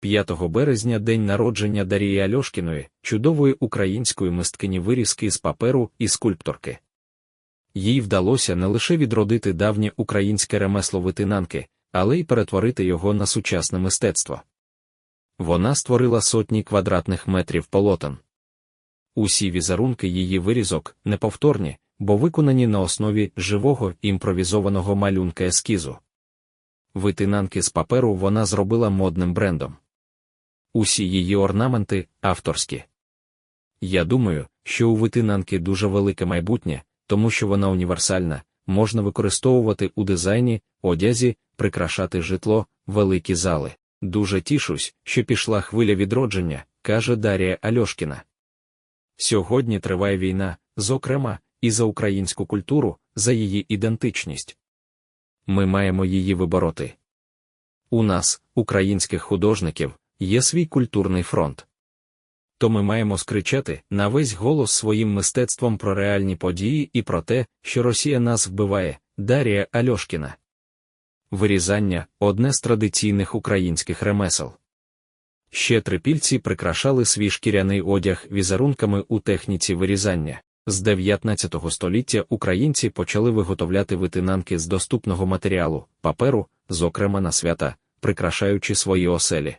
5 березня день народження Дарії Альошкіної, чудової української мисткині вирізки з паперу і скульпторки. Їй вдалося не лише відродити давнє українське ремесло витинанки, але й перетворити його на сучасне мистецтво. Вона створила сотні квадратних метрів полотен. Усі візерунки її вирізок неповторні, бо виконані на основі живого імпровізованого малюнка ескізу. Витинанки з паперу вона зробила модним брендом. Усі її орнаменти авторські. Я думаю, що у витинанки дуже велике майбутнє, тому що вона універсальна, можна використовувати у дизайні, одязі, прикрашати житло, великі зали. Дуже тішусь, що пішла хвиля відродження, каже Дарія Альошкіна. Сьогодні триває війна, зокрема, і за українську культуру, за її ідентичність. Ми маємо її вибороти. У нас, українських художників, є свій культурний фронт. То ми маємо скричати на весь голос своїм мистецтвом про реальні події і про те, що Росія нас вбиває, Дарія Альошкіна. Вирізання одне з традиційних українських ремесел. Ще трипільці прикрашали свій шкіряний одяг візерунками у техніці вирізання. З 19 століття українці почали виготовляти витинанки з доступного матеріалу, паперу, зокрема на свята, прикрашаючи свої оселі.